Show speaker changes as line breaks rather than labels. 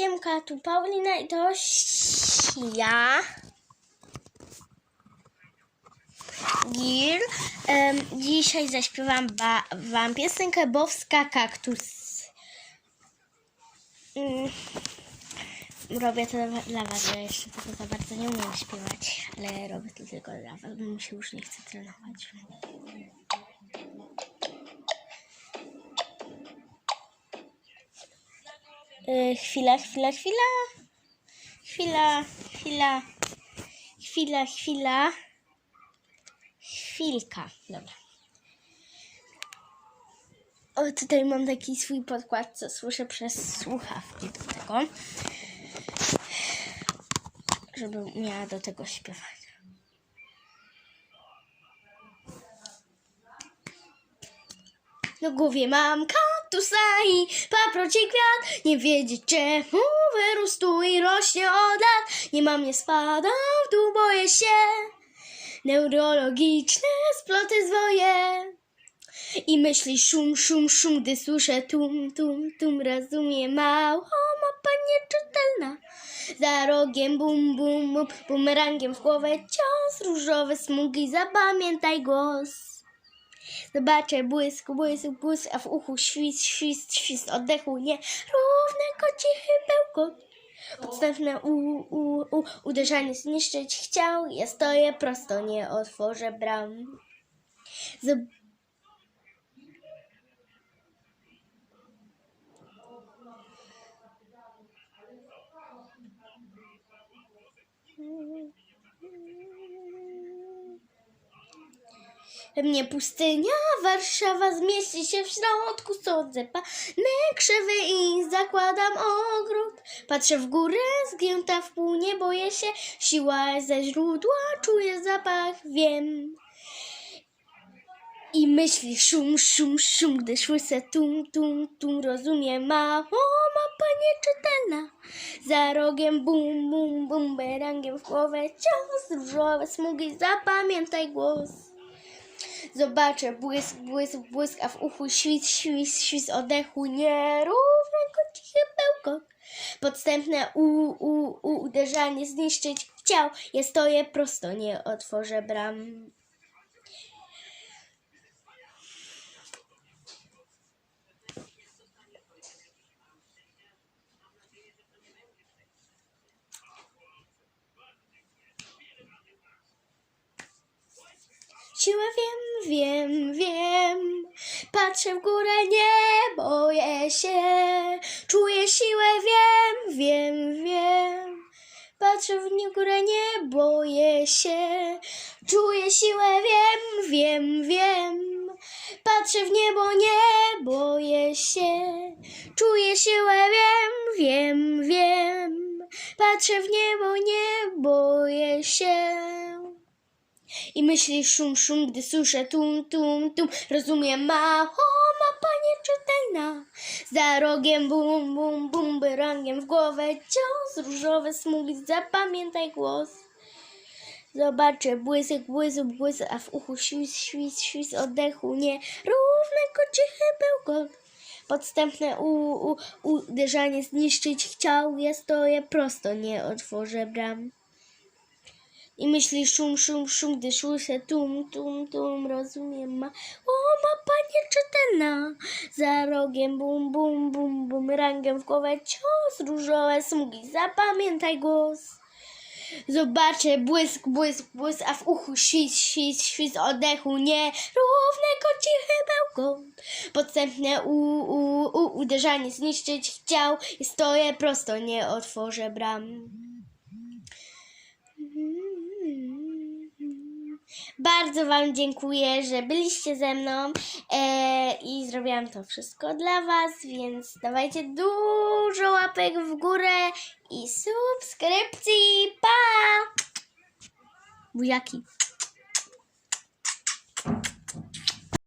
Siemka, tu Paulina i to ja. Gil. Em, dzisiaj zaśpiewam ba- wam piosenkę Bowska Kaktus. Mm, robię to dla was, ja jeszcze tego za bardzo nie umiem śpiewać, ale robię to tylko dla was, bo mi się już nie chce trenować. Y, chwila, chwila, chwila. Chwila, chwila. Chwila, chwila. Chwilka. Dobra. O, tutaj mam taki swój podkład, co słyszę przez słuchawki do tego. Żeby miała do tego śpiewać. Na głowie mam kaktusa i paproci kwiat. Nie wiedzieć czemu wyrósł i rośnie od lat. Nie mam, nie spadam dół, boję się. Neurologiczne sploty zwoje. I myśli szum, szum, szum, gdy słyszę tum, tum, tum. Rozumiem mało, mapa nieczytelna. Za rogiem bum, bum, bum Bumerangiem w głowę cios. Różowe smugi, zapamiętaj głos Zobaczę błysk, błysk, błysk, a w uchu świst, świst, świst oddechu nie równego cichy bełkot. Podstępne u, u, u, uderzanie zniszczyć chciał, ja stoję prosto, nie otworzę bram. Zob Mnie pustynia, Warszawa zmieści się w środku, sądzę panny krzywy i zakładam ogród. Patrzę w górę, zgięta w pół, nie boję się, siła ze źródła, czuję zapach, wiem. I myśli szum, szum, szum, gdy słyszę tum, tum, tum, rozumiem mało, mapa nieczytelna. Za rogiem bum, bum, bumerangiem w głowę cios, różowe smugi, zapamiętaj głos. Zobaczę błysk, błysk, błysk, a w uchu świt, świst, świst oddechu nierównego cichy bełkot. Podstępne u, u, u, uderzanie zniszczyć chciał. Ja stoję prosto, nie otworzę bram. Siłę wiem, wiem, wiem. Patrzę w górę, nie boję się. Czuję siłę, wiem, wiem, wiem. Patrzę w górę, nie boję się. Czuję siłę, wiem, wiem, wiem. Patrzę w niebo, nie boję się. Czuję siłę, wiem, wiem, wiem. Patrzę w niebo, nie boję się. I myśli szum, szum, gdy słyszę tum, tum, tum. Rozumiem mało, mapa nieczytelna Za rogiem bum, bum, bum Byrangiem w głowę cios. Różowe smugi, zapamiętaj głos. Zobaczę błysk, błysk, błysk A w uchu świst, świst, świst oddechu Nie. Cichy bełkot Podstępne u, u, uderzanie zniszczyć chciał. Ja stoję prosto, nie otworzę bram i myśli szum, szum, szum, gdy słyszę tum, tum, tum, rozumiem ma. O, mapa nieczytelna. Za rogiem bum, bum, bum, bumerangiem w głowę cios, różowe smugi, zapamiętaj głos. Zobaczę błysk, błysk, błysk, a w uchu świst, świst, świst oddechu nie równego cichy bełkot. Podstępne u, u, u, uderzanie zniszczyć chciał i stoję prosto, nie otworzę bram. Bardzo Wam dziękuję, że byliście ze mną e, i zrobiłam to wszystko dla Was, więc dawajcie dużo łapek w górę i subskrypcji. Pa! Buziaki.